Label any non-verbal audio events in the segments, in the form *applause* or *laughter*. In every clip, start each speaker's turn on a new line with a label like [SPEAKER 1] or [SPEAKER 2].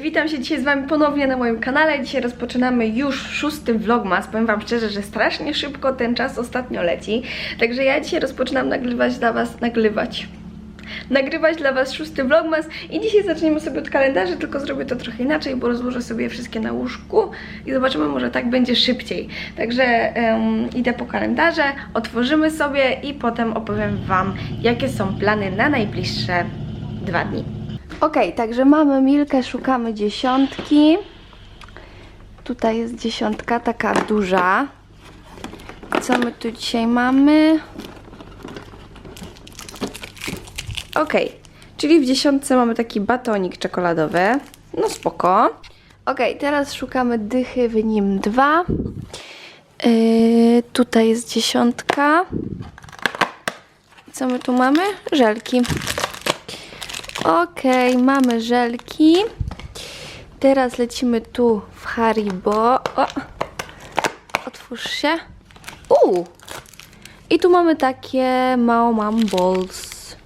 [SPEAKER 1] Witam się dzisiaj z Wami ponownie na moim kanale. Dzisiaj rozpoczynamy już szósty vlogmas. Powiem Wam szczerze, że strasznie szybko ten czas ostatnio leci. Także ja dzisiaj rozpoczynam nagrywać dla Was, nagrywać. Nagrywać dla Was szósty vlogmas i dzisiaj zaczniemy sobie od kalendarzy, tylko zrobię to trochę inaczej, bo rozłożę sobie wszystkie na łóżku i zobaczymy, może tak będzie szybciej. Także em, idę po kalendarze, otworzymy sobie i potem opowiem Wam, jakie są plany na najbliższe dwa dni. Okej, także mamy Milkę, szukamy dziesiątki. Tutaj jest dziesiątka, taka duża. Co my tu dzisiaj mamy? Okej, czyli w dziesiątce mamy taki batonik czekoladowy. No spoko. Okej, teraz szukamy dychy w nim dwa. Yy, tutaj jest dziesiątka. Co my tu mamy? Żelki. Okej, mamy żelki. Teraz lecimy tu w Haribo. O! Otwórz się. Uuu! I tu mamy takie Mao Mam Balls.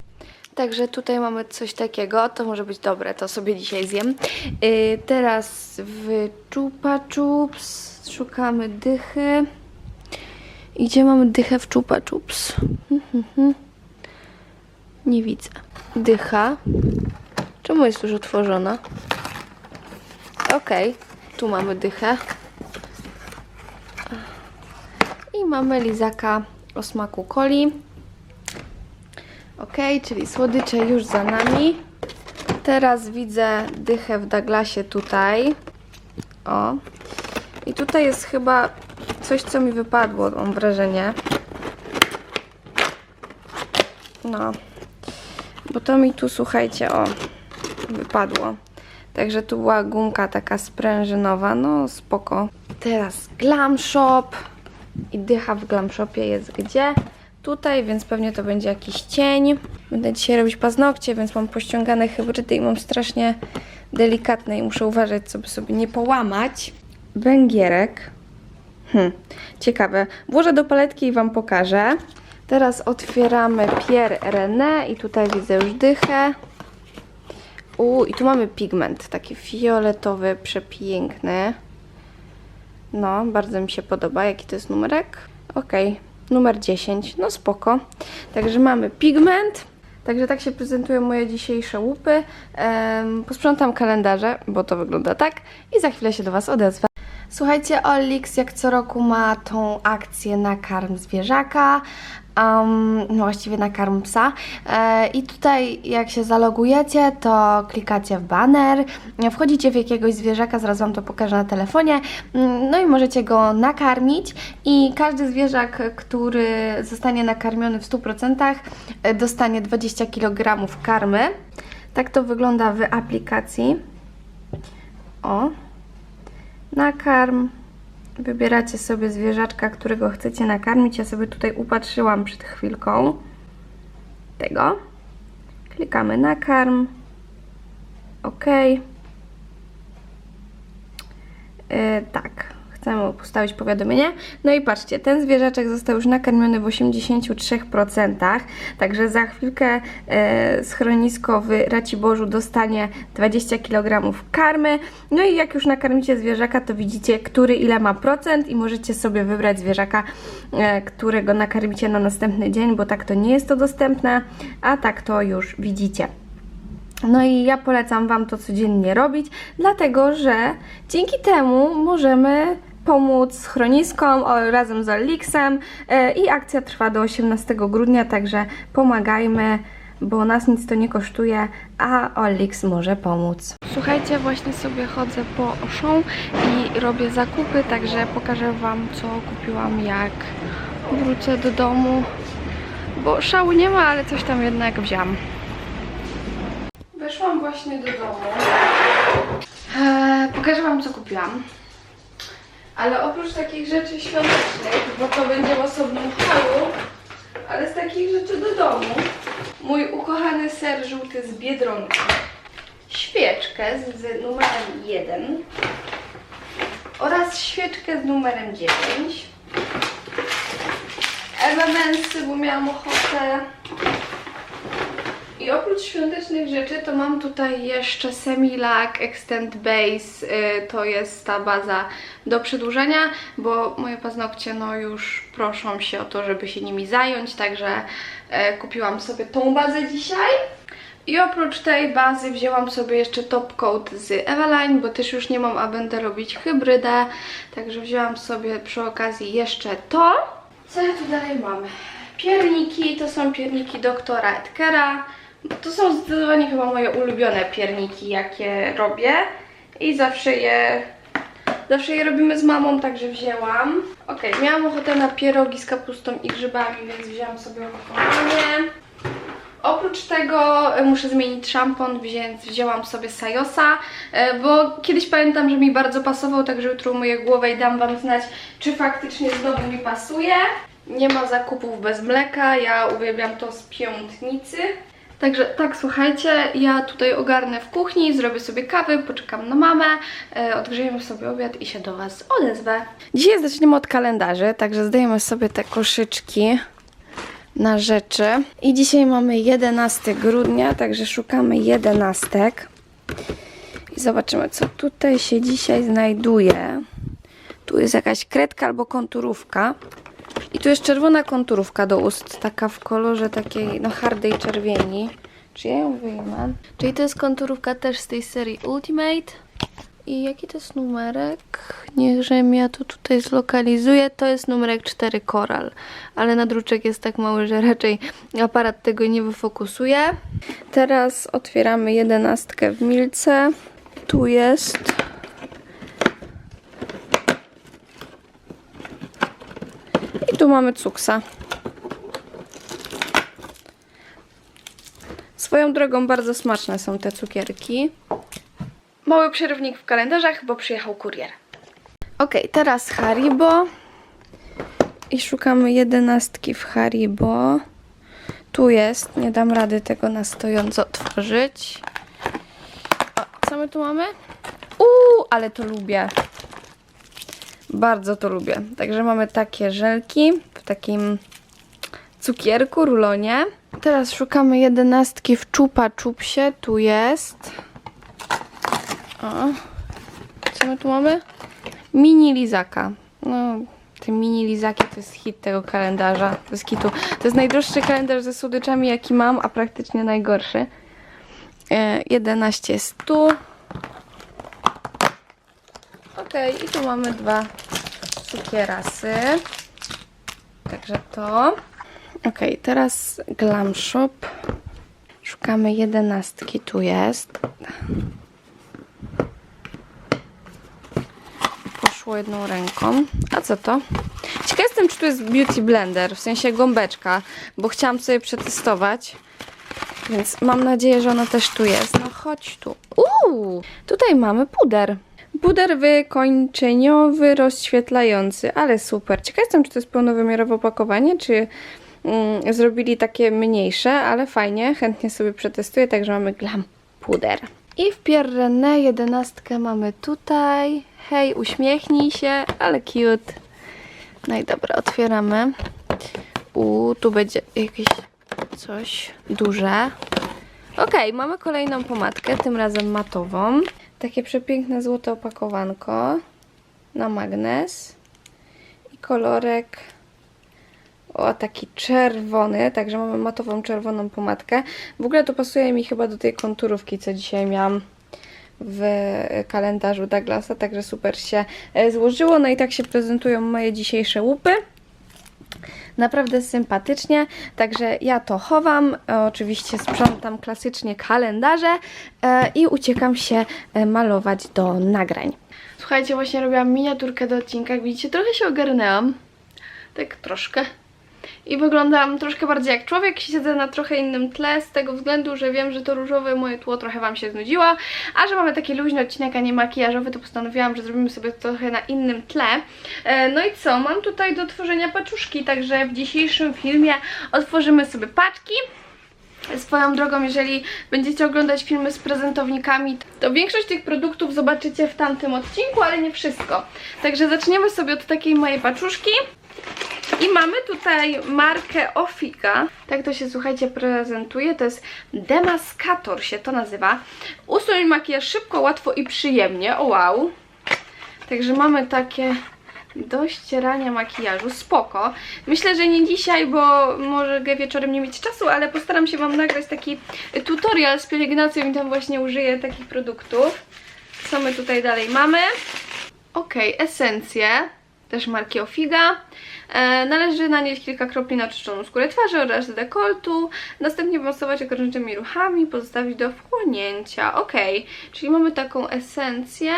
[SPEAKER 1] Także tutaj mamy coś takiego. To może być dobre, to sobie dzisiaj zjem. Yy, teraz w Chupa Chups szukamy dychy. I gdzie mamy dychę w Chupa Chups? Nie widzę. Dycha. Czemu jest już otworzona? Okej, tu mamy dychę. I mamy lizaka o smaku coli. Ok, czyli słodycze już za nami. Teraz widzę dychę w Douglasie tutaj. O. I tutaj jest chyba coś, co mi wypadło, mam wrażenie. No. To mi tu, słuchajcie, o, wypadło. Także tu była gumka taka sprężynowa, no spoko. Teraz Glam Shop. I dycha w Glam Shopie jest gdzie? Tutaj, więc pewnie to będzie jakiś cień. Będę dzisiaj robić paznokcie, więc mam pościągane hybrydy i mam strasznie delikatne i muszę uważać, co by sobie nie połamać. Węgierek. Hmm, ciekawe. Włożę do paletki i Wam pokażę. Teraz otwieramy Pierre René i tutaj widzę już dychę. U, i tu mamy pigment, taki fioletowy, przepiękny. No, bardzo mi się podoba. Jaki to jest numerek? Okej, numer 10. No spoko. Także mamy pigment. Także tak się prezentują moje dzisiejsze łupy. Em, posprzątam kalendarze, bo to wygląda tak. I za chwilę się do Was odezwę. Słuchajcie, Olix jak co roku ma tą akcję na karm zwierzaka, um, właściwie na karm psa. E, I tutaj jak się zalogujecie, to klikacie w banner, wchodzicie w jakiegoś zwierzaka, zaraz Wam to pokażę na telefonie, no i możecie go nakarmić i każdy zwierzak, który zostanie nakarmiony w 100% e, dostanie 20 kg karmy. Tak to wygląda w aplikacji. O, nakarm. Wybieracie sobie zwierzaczka, którego chcecie nakarmić. Ja sobie tutaj upatrzyłam przed chwilką tego. Klikamy nakarm. OK. Yy, tak, chcemy postawić powiadomienie. No i patrzcie, ten zwierzaczek został już nakarmiony w 83%, także za chwilkę e, schronisko w Raciborzu dostanie 20 kg karmy. No i jak już nakarmicie zwierzaka, to widzicie, który ile ma procent i możecie sobie wybrać zwierzaka, e, którego nakarmicie na następny dzień, bo tak to nie jest to dostępne, a tak to już widzicie. No i ja polecam Wam to codziennie robić, dlatego że dzięki temu możemy pomóc schroniskom razem z Olixem e, i akcja trwa do 18 grudnia, także pomagajmy, bo nas nic to nie kosztuje, a Olix może pomóc. Słuchajcie, właśnie sobie chodzę po Auchan i robię zakupy, także pokażę Wam co kupiłam jak wrócę do domu, bo szału nie ma, ale coś tam jednak wziąłam. Weszłam właśnie do domu. Eee, pokażę Wam, co kupiłam. Ale oprócz takich rzeczy świątecznych, bo to będzie w osobnym halu, ale z takich rzeczy do domu, mój ukochany ser żółty z Biedronki, świeczkę z, z numerem 1 oraz świeczkę z numerem 9, MMS-y, bo miałam ochotę I oprócz świątecznych rzeczy to mam tutaj jeszcze Semilac Extend Base, y, to jest ta baza do przedłużania, bo moje paznokcie no już proszą się o to, żeby się nimi zająć, także e, kupiłam sobie tą bazę dzisiaj. I oprócz tej bazy wzięłam sobie jeszcze top coat z Eveline, bo też już nie mam, a będę robić hybrydę, także wzięłam sobie przy okazji jeszcze to. Co ja tu dalej mamy? Pierniki, to są pierniki doktora Edkera. To są zdecydowanie chyba moje ulubione pierniki, jakie robię. I zawsze je, zawsze je robimy z mamą, także wzięłam. Ok, miałam ochotę na pierogi z kapustą i grzybami, więc wzięłam sobie opakowanie. Oprócz tego e, muszę zmienić szampon, więc wzięłam sobie Sajosa, e, bo kiedyś pamiętam, że mi bardzo pasował, także jutro umyję głowę i dam Wam znać, czy faktycznie znowu mi pasuje. Nie ma zakupów bez mleka, ja uwielbiam to z piątnicy. Także tak, słuchajcie, ja tutaj ogarnę w kuchni, zrobię sobie kawy, poczekam na mamę, e, odgrzejemy sobie obiad i się do Was odezwę. Dzisiaj zaczniemy od kalendarzy, także zdajemy sobie te koszyczki na rzeczy. I dzisiaj mamy 11 grudnia, także szukamy jedenastek. I zobaczymy, co tutaj się dzisiaj znajduje. Tu jest jakaś kredka albo konturówka. I tu jest czerwona konturówka do ust, taka w kolorze takiej, no hardej czerwieni. Czy ja ją wyjmę? Czyli to jest konturówka też z tej serii Ultimate. I jaki to jest numerek? Niechże ja to tutaj zlokalizuję. To jest numerek 4 Coral, ale nadruczek jest tak mały, że raczej aparat tego nie wyfokusuje. Teraz otwieramy jedenastkę w Milce. Tu jest. Tu mamy cuksa. Swoją drogą bardzo smaczne są te cukierki. Mały przerywnik w kalendarzach, bo przyjechał kurier. Ok, teraz Haribo. I szukamy jedenastki w Haribo. Tu jest, nie dam rady tego na stojąco otworzyć. O, co my tu mamy? Uuu, ale to lubię. Bardzo to lubię. Także mamy takie żelki w takim cukierku, rulonie. Teraz szukamy jedenastki w czupa czupsie. Tu jest. O. Co my tu mamy? Mini lizaka. No, te mini lizaki to jest hit tego kalendarza. To jest hitu. To jest najdroższy kalendarz ze słodyczami, jaki mam, a praktycznie najgorszy. E, 11 jest tu. I tu mamy dwa cukierasy. Także to. Ok, teraz Glam Shop. Szukamy jedenastki, tu jest. Poszło jedną ręką. A co to? Ciekawa jestem, czy tu jest Beauty Blender, w sensie gąbeczka, bo chciałam sobie przetestować. Więc mam nadzieję, że ona też tu jest. No chodź tu. Uuu, tutaj mamy puder. Puder wykończeniowy, rozświetlający, ale super. Ciekawa jestem, czy to jest pełnowymiarowe opakowanie, czy mm, zrobili takie mniejsze, ale fajnie, chętnie sobie przetestuję, także mamy glam puder. I w Pierrenę jedenastkę mamy tutaj. Hej, uśmiechnij się, ale cute. No i dobra, otwieramy. U, tu będzie jakieś coś duże. Ok, mamy kolejną pomadkę, tym razem matową. Takie przepiękne złote opakowanko na magnes. I kolorek o taki czerwony, także mamy matową czerwoną pomadkę. W ogóle to pasuje mi chyba do tej konturówki, co dzisiaj miałam w kalendarzu Douglasa, także super się e, złożyło. No i tak się prezentują moje dzisiejsze łupy. Naprawdę sympatycznie, także ja to chowam. Oczywiście sprzątam klasycznie kalendarze e, i uciekam się e, malować do nagrań. Słuchajcie, właśnie robiłam miniaturkę do odcinka. Widzicie, trochę się ogarnęłam. Tak troszkę. I wyglądam troszkę bardziej jak człowiek, siedzę na trochę innym tle z tego względu, że wiem, że to różowe moje tło trochę Wam się znudziło, a że mamy taki luźny odcinek, a nie makijażowy, to postanowiłam, że zrobimy sobie trochę na innym tle. E, No i co, mam tutaj do tworzenia paczuszki, także w dzisiejszym filmie otworzymy sobie paczki. Swoją drogą, jeżeli będziecie oglądać filmy z prezentownikami, to większość tych produktów zobaczycie w tamtym odcinku, ale nie wszystko. Także zaczniemy sobie od takiej mojej paczuszki. I mamy tutaj markę Ofika. Tak to się, słuchajcie, prezentuje. To jest demaskator się to nazywa. Usuń makijaż szybko, łatwo i przyjemnie. O wow. Także mamy takie do ścierania makijażu. Spoko. Myślę, że nie dzisiaj, bo może wieczorem nie mieć czasu, ale postaram się Wam nagrać taki tutorial z pielęgnacją i tam właśnie użyję takich produktów. Co my tutaj dalej mamy? Ok, esencje, też marki Ofiga. E, należy nanieść kilka kropli na oczyszczoną skórę twarzy oraz dekoltu, następnie masować okrężnymi ruchami, pozostawić do wchłonięcia. Ok, czyli mamy taką esencję.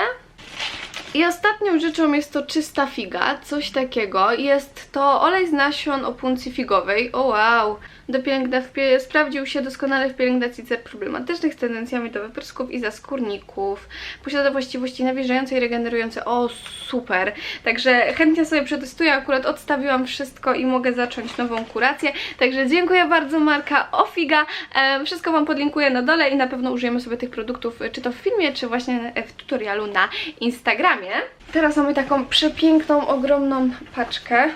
[SPEAKER 1] I ostatnią rzeczą jest to czysta figa, coś takiego. Jest to olej z nasion opuncji figowej. O wow! Do pielęgna sprawdził się doskonale w pielęgnacji cer problematycznych z tendencjami do wyprysków i zaskórników. Posiada właściwości nawilżające i regenerujące. O, super! Także chętnie sobie przetestuję. Akurat odstawiłam wszystko i mogę zacząć nową kurację. Także dziękuję bardzo marka Ofiga. E, wszystko Wam podlinkuję na dole i na pewno użyjemy sobie tych produktów, czy to w filmie, czy właśnie w tutorialu na Instagramie. Teraz mamy taką przepiękną, ogromną paczkę.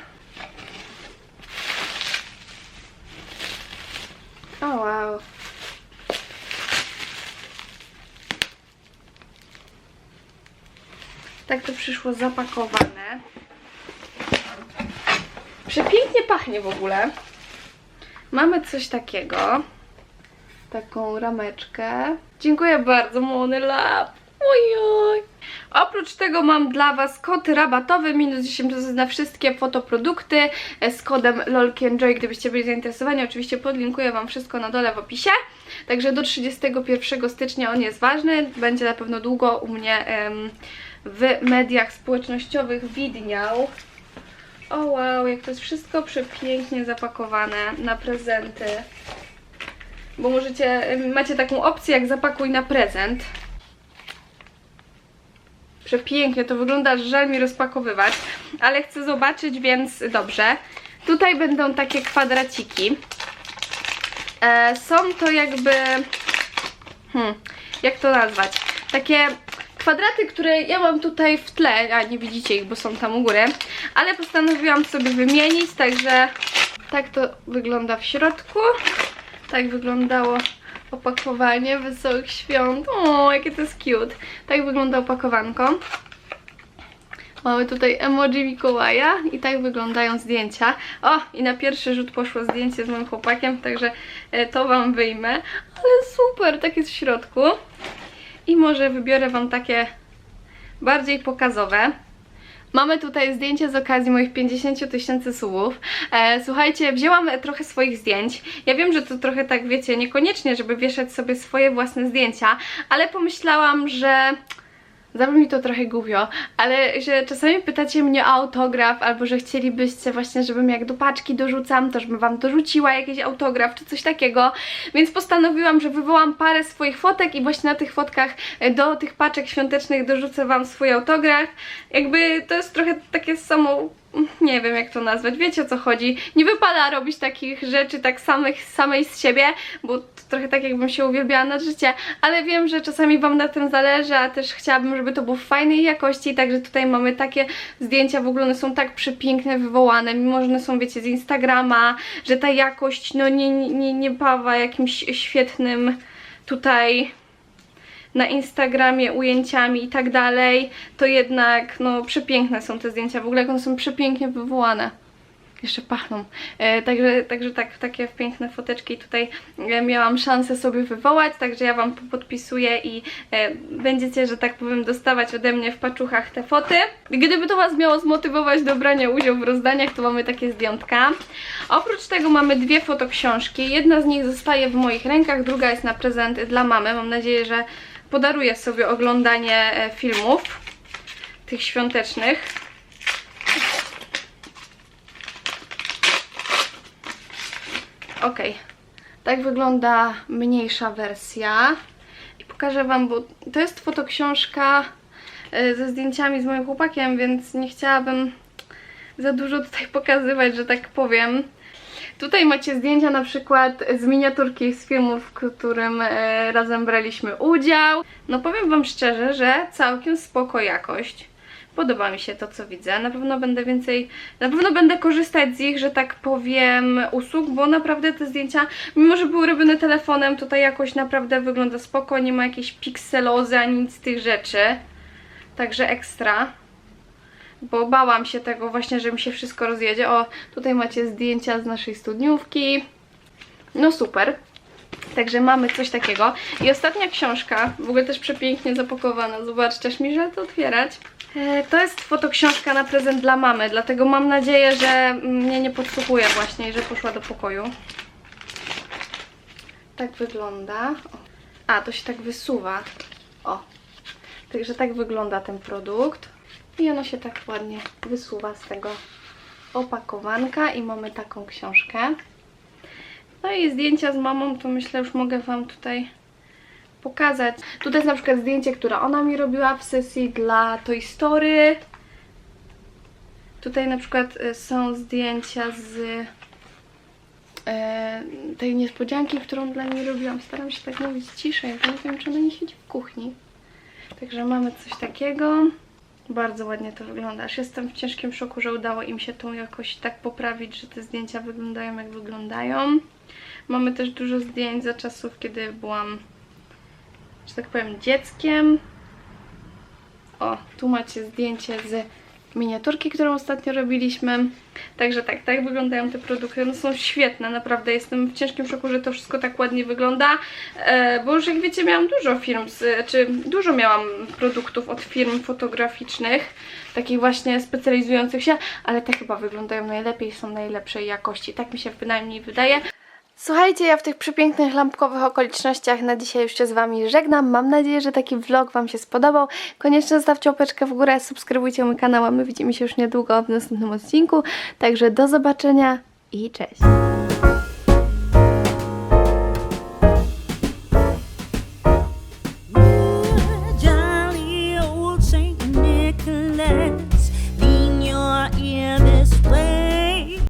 [SPEAKER 1] O wow. Tak to przyszło zapakowane. Przepięknie pachnie w ogóle. Mamy coś takiego. Taką rameczkę. Dziękuję bardzo, Mony Lab. Ojoj. Oprócz tego mam dla Was kod rabatowy minus 10% na wszystkie fotoprodukty e, z kodem LOLKIENJOY, gdybyście byli zainteresowani. Oczywiście podlinkuję Wam wszystko na dole w opisie. Także do 31 stycznia on jest ważny. Będzie na pewno długo u mnie w mediach społecznościowych widniał. O wow, jak to jest wszystko przepięknie zapakowane na prezenty. Bo możecie, macie taką opcję jak zapakuj na prezent. Przepięknie to wygląda, żal mi rozpakowywać, ale chcę zobaczyć, więc dobrze. Tutaj będą takie kwadraciki. E, są to jakby... Hmm, jak to nazwać? Takie kwadraty, które ja mam tutaj w tle, a nie widzicie ich, bo są tam u góry, ale postanowiłam sobie wymienić, także tak to wygląda w środku. Tak wyglądało opakowanie Wesołych Świąt. O, jakie to jest cute. Tak wygląda opakowanko. Mamy tutaj emoji Mikołaja i tak wyglądają zdjęcia. O, i na pierwszy rzut poszło zdjęcie z moim chłopakiem, także e, to Wam wyjmę. Ale super, tak jest w środku. I może wybiorę Wam takie bardziej pokazowe. Mamy tutaj zdjęcie z okazji moich 50 000 tysięcy subów. E, słuchajcie, wzięłam trochę swoich zdjęć. Ja wiem, że to trochę tak, wiecie, niekoniecznie, żeby wieszać sobie swoje własne zdjęcia, ale pomyślałam, że Zabrzmi to trochę głupio, ale że czasami pytacie mnie o autograf, albo że chcielibyście właśnie, żebym jak do paczki dorzucam, to żebym wam dorzuciła jakiś autograf, czy coś takiego, więc postanowiłam, że wywołam parę swoich fotek i właśnie na tych fotkach e, do tych paczek świątecznych dorzucę wam swój autograf. Jakby to jest trochę takie samo nie wiem jak to nazwać, wiecie o co chodzi. Nie wypada robić takich rzeczy tak samych, samej z siebie, bo to trochę tak jakbym się uwielbiała na życie, ale wiem, że czasami Wam na tym zależy, a też chciałabym, żeby to było w fajnej jakości, także tutaj mamy takie zdjęcia, w ogóle one są tak przepiękne, wywołane, mimo że one są, wiecie, z Instagrama, że ta jakość, no nie, nie, nie bawa jakimś świetnym tutaj na Instagramie ujęciami i tak dalej, to jednak no przepiękne są te zdjęcia, w ogóle one są przepięknie wywołane. Jeszcze pachną. E, także, także tak, takie piękne foteczki tutaj e, miałam szansę sobie wywołać, także ja Wam podpisuję i e, będziecie, że tak powiem, dostawać ode mnie w paczuchach te foty. Gdyby to Was miało zmotywować do brania udziału w rozdaniach, to mamy takie zdjątka. Oprócz tego mamy dwie fotoksiążki. Jedna z nich zostaje w moich rękach, druga jest na prezent dla mamy. Mam nadzieję, że podaruję sobie oglądanie e, filmów tych świątecznych. Ok, tak wygląda mniejsza wersja. I pokażę Wam, bo to jest fotoksiążka e, ze zdjęciami z moim chłopakiem, więc nie chciałabym za dużo tutaj *laughs* pokazywać, że tak powiem. Tutaj macie zdjęcia na przykład z miniaturki z filmu, w którym e, razem braliśmy udział. No powiem Wam szczerze, że całkiem spoko jakość. Podoba mi się to, co widzę. Na pewno będę więcej, na pewno będę korzystać z ich, że tak powiem, usług, bo naprawdę te zdjęcia, mimo że były robione telefonem, tutaj jakoś naprawdę wygląda spoko, nie ma jakiejś pikselozy ani nic z tych rzeczy. Także ekstra. Bo bałam się tego właśnie, że mi się wszystko rozjedzie. O, tutaj macie zdjęcia z naszej studniówki. No super. Także mamy coś takiego. I ostatnia książka, w ogóle też przepięknie zapakowana, zobaczcie, aż mi żal to otwierać. E, To jest fotoksiążka na prezent dla mamy, dlatego mam nadzieję, że mnie nie podsłuchuje właśnie i że poszła do pokoju. Tak wygląda. O. A, to się tak wysuwa. O. Także tak wygląda ten produkt. I ono się tak ładnie wysuwa z tego opakowanka i mamy taką książkę. No i zdjęcia z mamą, to myślę już mogę Wam tutaj pokazać. Tutaj jest na przykład zdjęcie, które ona mi robiła w sesji dla Toy Story. Tutaj na przykład y, są zdjęcia z e, tej niespodzianki, którą dla niej robiłam. Staram się tak mówić ciszej, bo nie wiem, czy ona nie siedzi w kuchni. Także mamy coś takiego. Bardzo ładnie to wygląda. Aż jestem w ciężkim szoku, że udało im się to jakoś tak poprawić, że te zdjęcia wyglądają jak wyglądają. Mamy też dużo zdjęć za czasów, kiedy byłam, że tak powiem, dzieckiem. O, tu macie zdjęcie z miniaturki, którą ostatnio robiliśmy. Także tak, tak wyglądają te produkty. No są świetne, naprawdę. Jestem w ciężkim szoku, że to wszystko tak ładnie wygląda. E, bo już jak wiecie, miałam dużo firm, z, czy dużo miałam produktów od firm fotograficznych, takich właśnie specjalizujących się, ale te chyba wyglądają najlepiej, są najlepszej jakości. Tak mi się bynajmniej wydaje. Słuchajcie, ja w tych przepięknych lampkowych okolicznościach na dzisiaj już się z Wami żegnam. Mam nadzieję, że taki vlog Wam się spodobał. Koniecznie zostawcie łapeczkę w górę, subskrybujcie mój kanał, a my widzimy się już niedługo w następnym odcinku. Także do zobaczenia i cześć!